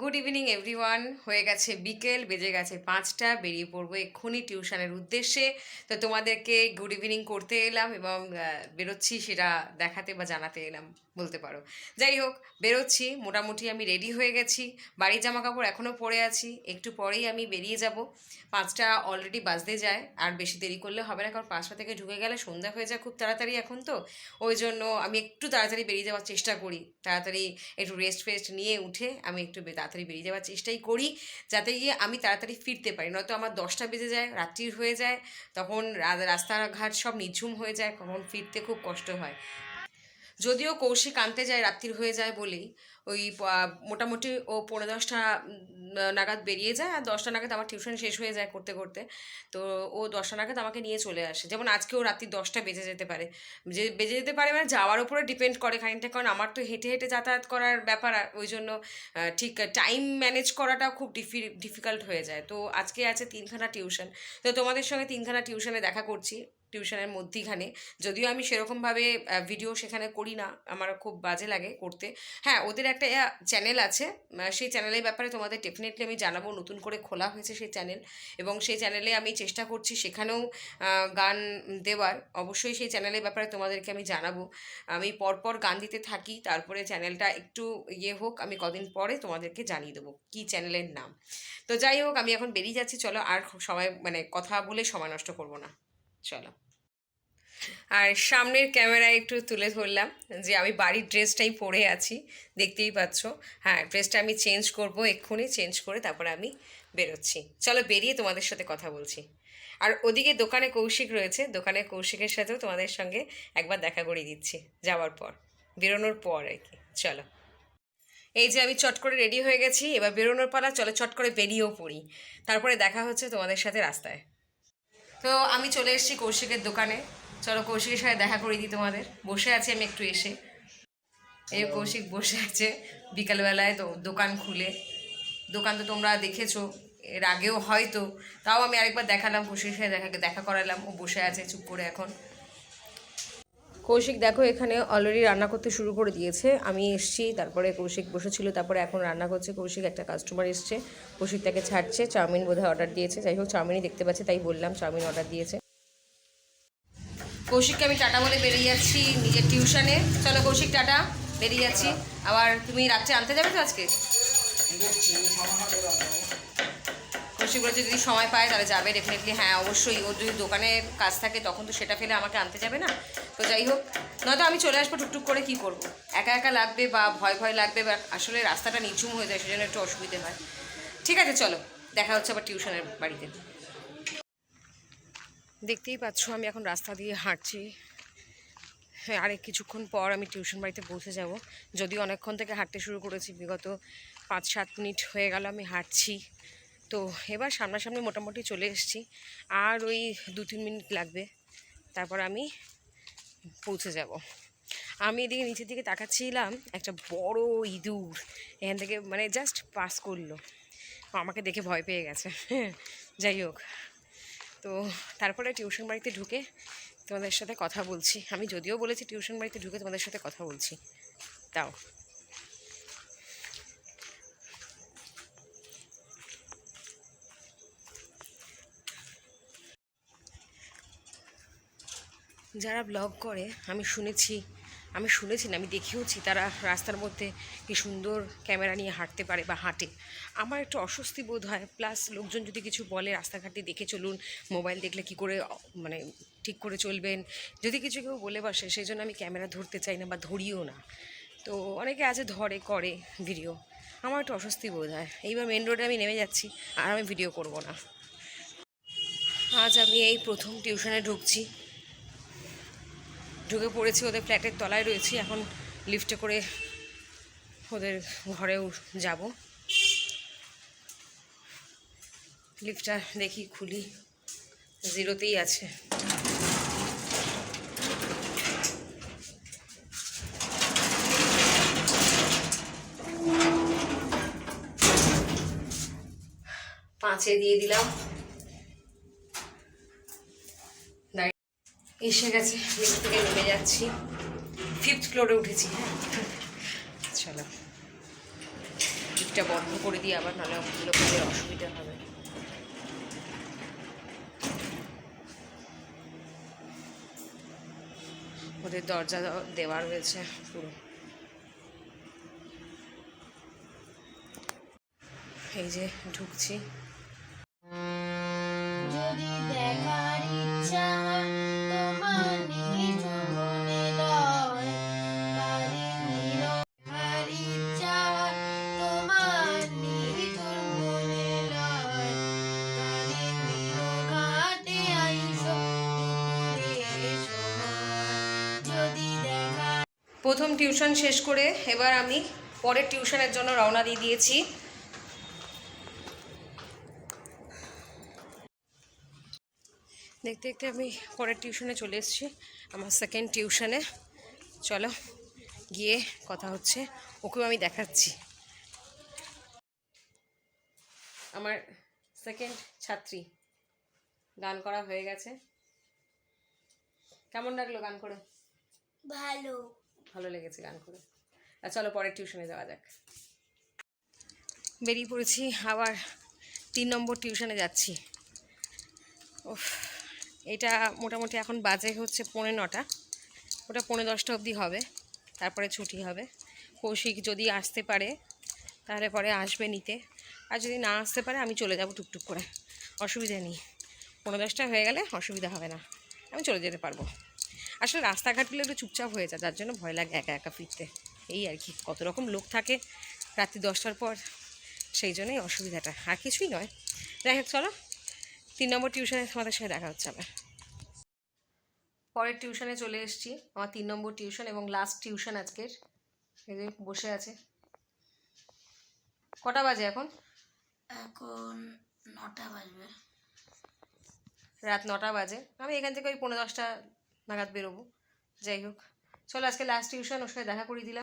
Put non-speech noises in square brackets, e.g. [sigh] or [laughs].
Good evening everyone হয়ে গেছে বিকেল, বেজে গেছে পাঁচটা, বেরিয়ে পড়ব এক্ষুনি টিউশনের উদ্দেশ্যে। তো তোমাদেরকে গুড ইভিনিং করতে এলাম এবং বেরোচ্ছি সেটা দেখাতে বা জানাতে এলাম। বলতে পারো। যাই হোক, বেরোচ্ছি, মোটামুটি আমি রেডি হয়ে গেছি। বাড়ির জামা কাপড় এখনও পরে আছি, একটু পরেই আমি বেরিয়ে যাব। পাঁচটা অলরেডি বাজতে যায়, আর বেশি দেরি করলে হবে না, কারণ পাঁচটা থেকে ঢুকে গেলে সন্ধ্যা হয়ে যায় খুব তাড়াতাড়ি এখন তো। ওই জন্য আমি একটু তাড়াতাড়ি বেরিয়ে যাওয়ার চেষ্টা করি। তাড়াতাড়ি একটু রেস্ট ফেস্ট নিয়ে উঠে আমি একটু তাড়াতাড়ি বেরিয়ে যাওয়ার চেষ্টাই করি, যাতে গিয়ে আমি তাড়াতাড়ি ফিরতে পারি। নয়তো আমার দশটা বেজে যায়, রাত্রির হয়ে যায়, তখন রাস্তাঘাট সব নিঝুম হয়ে যায়, তখন ফিরতে খুব কষ্ট হয়। যদিও কৌশিক আনতে যায়, রাত্রির হয়ে যায় বলেই। ওই মোটামুটি ও পনেরো দশটা নাগাদ বেরিয়ে যায় আর দশটা নাগাদ আমার টিউশন শেষ হয়ে যায় করতে করতে। তো ও দশটা নাগাদ আমাকে নিয়ে চলে আসে। যেমন আজকেও রাত্রি দশটা বেজে যেতে পারে। যে, বেজে যেতে পারে মানে যাওয়ার উপরে ডিপেন্ড করে খানিকটা। কারণ আমার তো হেঁটে হেঁটে যাতায়াত করার ব্যাপার ওই জন্য ঠিক টাইম ম্যানেজ করাটা খুব ডিফি ডিফিকাল্ট হয়ে যায়। তো আজকে আছে তিনখানা টিউশন। তো তোমাদের সঙ্গে তিনখানা টিউশনে দেখা করছি। টিউশনের মধ্যিখানে। যদিও আমি সেরকমভাবে ভিডিও সেখানে করি না। আমার খুব বাজে লাগে করতে। হ্যাঁ ওদের একটা চ্যানেল আছে। সেই চ্যানেলের ব্যাপারে তোমাদের ডেফিনেটলি আমি জানাব। নতুন করে খোলা হয়েছে সেই চ্যানেল এবং সেই চ্যানেলে আমি চেষ্টা করছি সেখানেও গান দেওয়ার। অবশ্যই সেই চ্যানেলের ব্যাপারে তোমাদেরকে আমি জানাব। আমি পরপর গান দিতে থাকি। তারপরে চ্যানেলটা একটু ইয়ে হোক, আমি কদিন পরে তোমাদেরকে জানিয়ে দেবো কী চ্যানেলের নাম। তো যাই হোক, আমি এখন বেরিয়ে যাচ্ছি। চলো আর সময় মানে কথা বলে সময় নষ্ট করব না। চলো। আর সামনের ক্যামেরায় একটু তুলে ধরলাম যে আমি বাড়ির ড্রেসটাই পরে আছি, দেখতেই পাচ্ছ। হ্যাঁ ড্রেসটা আমি চেঞ্জ করব এক্ষুনি, চেঞ্জ করে তারপরে আমি বেরোচ্ছি। চলো বেরিয়ে তোমাদের সাথে কথা বলছি। আর ওদিকে দোকানে কৌশিক রয়েছে, দোকানে কৌশিকের সাথেও তোমাদের সঙ্গে একবার দেখা করিয়ে দিচ্ছি, যাওয়ার পর, বেরোনোর পর আর কি। চলো। এই যে আমি চট করে রেডি হয়ে গেছি, এবার বেরোনোর পালা, চলো চট করে বেরিয়েও পড়ি। তারপরে দেখা হচ্ছে তোমাদের সাথে রাস্তায়। তো আমি চলে এসেছি কৌশিকের দোকানে। চলো কৌশিকের সাথে দেখা করে দিই তোমাদের। বসে আছি আমি একটু এসে। এই কৌশিক বসে আছে বিকালবেলায় তো দোকান খুলে। দোকান তো তোমরা দেখেছ এর আগেও হয়তো। তাও আমি আরেকবার দেখালাম কৌশিকের সাথে দেখা দেখা করালাম। ও বসে আছে চুপ করে এখন। কৌশিক, দেখো এখানে অলরেডি রান্না করতে শুরু করে দিয়েছে। আমি এসছি, তারপরে কৌশিক বসেছিল, তারপরে এখন রান্না করছে। কৌশিক একটা কাস্টমার এসছে, কৌশিক তাকে ছাড়ছে, চাউমিন বোধহয় অর্ডার দিয়েছে। যাই হোক, চাউমিনই দেখতে পাচ্ছে, তাই বললাম চাউমিন অর্ডার দিয়েছে। কৌশিককে আমি টাটা বলে বেরিয়ে যাচ্ছি নিজের টিউশনে চলো কৌশিক, টাটা, বেরিয়ে যাচ্ছি। আবার তুমি রাত্রে আনতে যাবে তো আজকে? বলেছে যদি সময় পায় তাহলে যাবে ডেফিনেটলি হ্যাঁ অবশ্যই। ওর যদি দোকানের কাজ থাকে তখন তো সেটা ফেলে আমাকে আনতে যাবে না? তো যাই হোক, নয়তো আমি চলে আসব টুকটুক করে, কি করব? একা একা লাগবে বা ভয় ভয় লাগবে, বা আসলে রাস্তাটা নিচুম হয়ে যায়, সেজন্য একটু অসুবিধে হয়। ঠিক আছে, চলো, দেখা হচ্ছে আবার টিউশনের বাড়িতে। দেখতেই পাচ্ছ, আমি এখন রাস্তা দিয়ে হাঁটছি। হ্যাঁ আরেক কিছুক্ষণ পর আমি টিউশন বাড়িতে পৌঁছে যাব। যদিও অনেকক্ষণ থেকে হাঁটতে শুরু করেছি, বিগত পাঁচ সাত মিনিট হয়ে গেল আমি হাঁটছি। তো এবার সামনাসামনি মোটামুটি চলে এসেছি। আর ওই দু তিন মিনিট লাগবে। তারপর আমি পৌঁছে যাব। আমি এদিকে নিচের দিকে তাকাচ্ছিলাম, একটা বড় ইঁদুর। এখান থেকে মানে জাস্ট পাস করল। আমাকে দেখে ভয় পেয়ে গেছে। [laughs] যাই হোক। তো তারপরে টিউশন বাড়িতে ঢুকে তোমাদের সাথে কথা বলছি। আমি যদিও বলেছি টিউশন বাড়িতে ঢুকে তোমাদের সাথে কথা বলছি। তাও। যারা ব্লগ করে, আমি শুনেছি আমি শুনেছি না, আমি দেখেওছি তারা রাস্তার মধ্যে কি সুন্দর ক্যামেরা নিয়ে হাঁটতে পারে বা হাঁটে। আমার একটু অস্বস্তি বোধ হয় প্লাস লোকজন যদি কিছু বলে, রাস্তাঘাটে দেখে চলুন মোবাইল দেখলে কি করে মানে ঠিক করে চলবেন? যদি কিছু কেউ বলে বসে, সেই জন্য আমি ক্যামেরা ধরতে চাই না বা ধরিও না। তো অনেকে আছে ধরে, করে ভিডিও আমার একটু অস্বস্তি বোধ হয়। এইবার মেন রোডে আমি নেমে যাচ্ছি, আর আমি ভিডিও করব না। আজ আমি এই প্রথম টিউশনে ঢুকছি। ঢুকে পড়েছি, ওদের ফ্ল্যাটের তলায় রয়েছি। এখন লিফটে করে ওদের ঘরেও যাব। লিফটটা দেখি, খুলি। জিরোতেই আছে। পাঁচে দিয়ে দিলাম। এসে গেছে লিফট থেকে নেমে যাচ্ছি। ফিফথ ফ্লোরে উঠেছি হ্যাঁ। চলো। গেটটা বন্ধ করে দিই আবার নাহলে লোকেদের অসুবিধা হবে। ওদের দরজা দেওয়া রয়েছে পুরো। এই যে ঢুকছি। যদি দেখার ইচ্ছা প্রথম টিউশন শেষ করে এবার আমি পরের টিউশনের জন্য রওনা দিয়ে দিয়েছি। দেখতে দেখতে আমি পরের টিউশনে চলে এসেছি, আমার সেকেন্ড টিউশনে। চলো, গিয়ে কথা হচ্ছে, ওকেও আমি দেখাচ্ছি। আমার সেকেন্ড ছাত্রী, গান করা হয়ে গেছে। কেমন লাগল গান করে? ভালো। ভালো লেগেছে গান করে। আর চলো পরের টিউশনে যাওয়া যাক। বেরিয়ে পড়েছি, আবার তিন নম্বর টিউশনে যাচ্ছি। ওফ এটা মোটামুটি এখন বাজে হচ্ছে পৌনে নটা। ওটা পৌনে দশটা অবধি হবে, তারপরে ছুটি হবে। কৌশিক যদি আসতে পারে, তাহলে পরে আসবে নিতে। আর যদি না আসতে পারে, আমি চলে যাব টুকটুক করে। অসুবিধা নেই। পনেরো দশটা হয়ে গেলে অসুবিধা হবে না। আমি চলে যেতে পারব। আসলে রাস্তাঘাটগুলো একটু চুপচাপ হয়ে যায় যার জন্য ভয় লাগে একা একা ফিরতে। এই আর কি কত রকম লোক থাকে রাত্রি দশটার পর সেই জন্যই অসুবিধাটা। আর কিছুই নয়। যাই হোক চলো তিন নম্বর টিউশনে তোমাদের সাথে দেখা হচ্ছে আবার। পরের টিউশনে চলে এসেছি আমার তিন নম্বর টিউশন এবং লাস্ট টিউশন আজকের। এই যে বসে আছে। কটা বাজে এখন? এখন নটা বাজবে। রাত নটা বাজে। আমি এখান থেকে ওই পনেরো দশটা নাগাদ বেরোবো। যাই হোক চলো আজকে লাস্ট টিউশন ওর সাথে দেখা করিয়ে দিলাম।